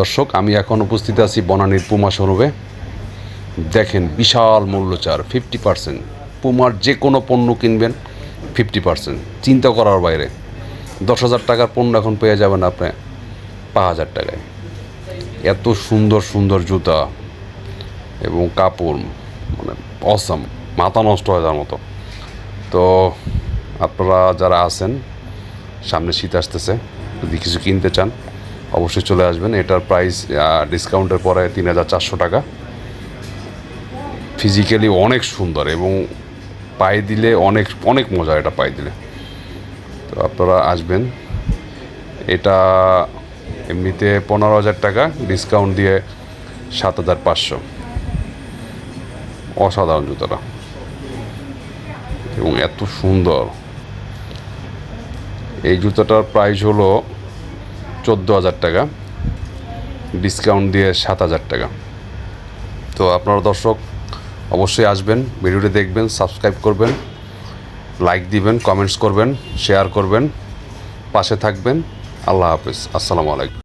দর্শক, আমি এখন উপস্থিত আছি বনানীর পুমা শোরুমে। দেখেন, বিশাল মূল্যচার ফিফটি পার্সেন্ট পুমার যে কোনো পণ্য কিনবেন ফিফটি পার্সেন্ট চিন্তা করার বাইরে। দশ হাজার টাকার পণ্য এখন পেয়ে যাবেন আপনি পাঁচ হাজার টাকায়। এত সুন্দর সুন্দর জুতা এবং কাপড় মানে অসম মাথা নষ্ট হয়ে যাওয়ার মতো। তো আপনারা যারা আছেন, সামনে শীত আসতেছে, যদি কিছু কিনতে চান অবশ্যই চলে আসবেন। এটার প্রাইস ডিসকাউন্টের পরে তিন হাজার চারশো টাকা। ফিজিক্যালি অনেক সুন্দর এবং পায়ে দিলে অনেক অনেক মজা এটা পায়ে দিলে। তো আপনারা আসবেন। এটা এমনিতে পনেরো হাজার টাকা ডিসকাউন্ট দিয়ে সাত হাজার পাঁচশো। অসাধারণ জুতোটা। এবং এত সুন্দর। এই জুতোটার প্রাইস হলো চোদ্দ হাজার টাকা। ডিসকাউন্ট দিয়ে সাত হাজার টাকা। তো আপনারা দর্শক, অবশ্যই আসবেন, ভিডিওটি দেখবেন, সাবস্ক্রাইব করবেন, লাইক দিবেন, কমেন্টস করবেন, শেয়ার করবেন, পাশে থাকবেন। আল্লাহ হাফিজ। আসসালামু আলাইকুম।